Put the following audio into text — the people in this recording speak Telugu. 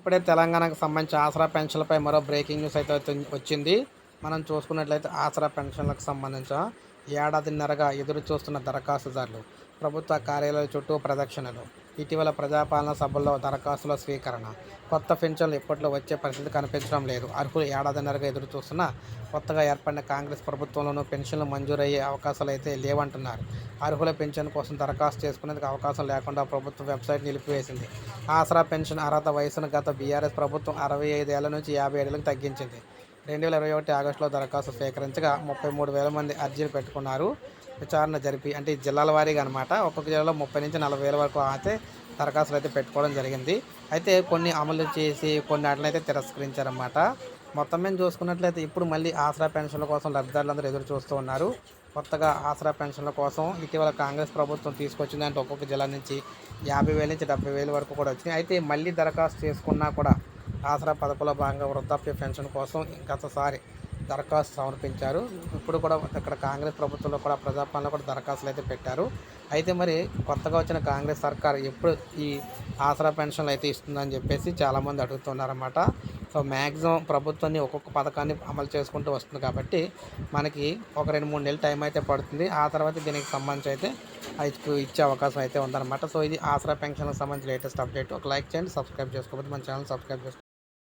ఇప్పుడే తెలంగాణకు సంబంధించి ఆసరా పెన్షన్లపై మరో బ్రేకింగ్ న్యూస్ అయితే వచ్చింది. మనం చూసుకున్నట్లయితే ఆసరా పెన్షన్లకు సంబంధించిన ఏడాదిన్నరగా ఎదురు చూస్తున్న దరఖాస్తుదారులు ప్రభుత్వ కార్యాలయాల చుట్టూ ప్రదక్షిణలు. ఇటీవల ప్రజాపాలన సభల్లో దరఖాస్తుల స్వీకరణ. కొత్త పెన్షన్లు ఇప్పట్లో వచ్చే పరిస్థితి కనిపించడం లేదు. అర్హులు ఏడాదిన్నరగా ఎదురు చూస్తున్న కొత్తగా ఏర్పడిన కాంగ్రెస్ ప్రభుత్వంలోనూ పెన్షన్లు మంజూరయ్యే అవకాశాలు అయితే లేవంటున్నారు. అర్హుల పెన్షన్ కోసం దరఖాస్తు చేసుకునేందుకు అవకాశం లేకుండా ప్రభుత్వం వెబ్సైట్ నిలిపివేసింది. ఆసరా పెన్షన్ అర్హత వయసును గత బీఆర్ఎస్ ప్రభుత్వం అరవై ఐదేళ్ళ నుంచి యాభై ఏళ్ళకి తగ్గించింది. రెండు వేల ఇరవై ఒకటి ఆగస్టులో దరఖాస్తు స్వీకరించగా ముప్పై మూడు వేల మంది అర్జీలు పెట్టుకున్నారు. విచారణ జరిపి అంటే జిల్లాల వారీగా అనమాట ఒక్కొక్క జిల్లాలో ముప్పై నుంచి నలభై వేల వరకు అయితే దరఖాస్తులు అయితే పెట్టుకోవడం జరిగింది. అయితే కొన్ని అమలు చేసి కొన్ని వాటిని అయితే తిరస్కరించారన్నమాట. మొత్తం మేము చూసుకున్నట్లయితే ఇప్పుడు మళ్ళీ ఆసరా పెన్షన్ల కోసం లబ్ధిదారులందరూ ఎదురు చూస్తూ ఉన్నారు. కొత్తగా ఆసరా పెన్షన్ల కోసం ఇటీవల కాంగ్రెస్ ప్రభుత్వం తీసుకొచ్చిందంటే ఒక్కొక్క జిల్లా నుంచి యాభై వేల నుంచి డెబ్బై వేల వరకు కూడా వచ్చినాయి. అయితే మళ్ళీ దరఖాస్తు చేసుకున్నా కూడా ఆసరా పథకంలో భాగంగా వృద్ధాప్య పెన్షన్ కోసం గతసారి దరఖాస్తు సమర్పించారు. ఇప్పుడు కూడా ఇక్కడ కాంగ్రెస్ ప్రభుత్వంలో కూడా ప్రజాపాలన కూడా దరఖాస్తులు అయితే పెట్టారు. అయితే మరి కొత్తగా వచ్చిన కాంగ్రెస్ సర్కార్ ఎప్పుడు ఈ ఆసరా పెన్షన్లు అయితే ఇస్తుందని చెప్పేసి చాలామంది అడుగుతున్నారన్నమాట. సో మ్యాక్సిమం ప్రభుత్వాన్ని ఒక్కొక్క పథకాన్ని అమలు చేసుకుంటూ వస్తుంది కాబట్టి మనకి ఒక రెండు మూడు నెలలు టైం అయితే పడుతుంది. ఆ తర్వాత దీనికి సంబంధించి అయితే అయితే ఇచ్చే అవకాశం అయితే ఉందన్నమాట. సో ఇది ఆసరా పెన్షన్కి సంబంధించి లేటెస్ట్ అప్డేట్. ఒక లైక్ చేయండి సబ్స్క్రైబ్ చేసుకోకపోతే మన ఛానల్ సబ్స్క్రైబ్ చేసుకోండి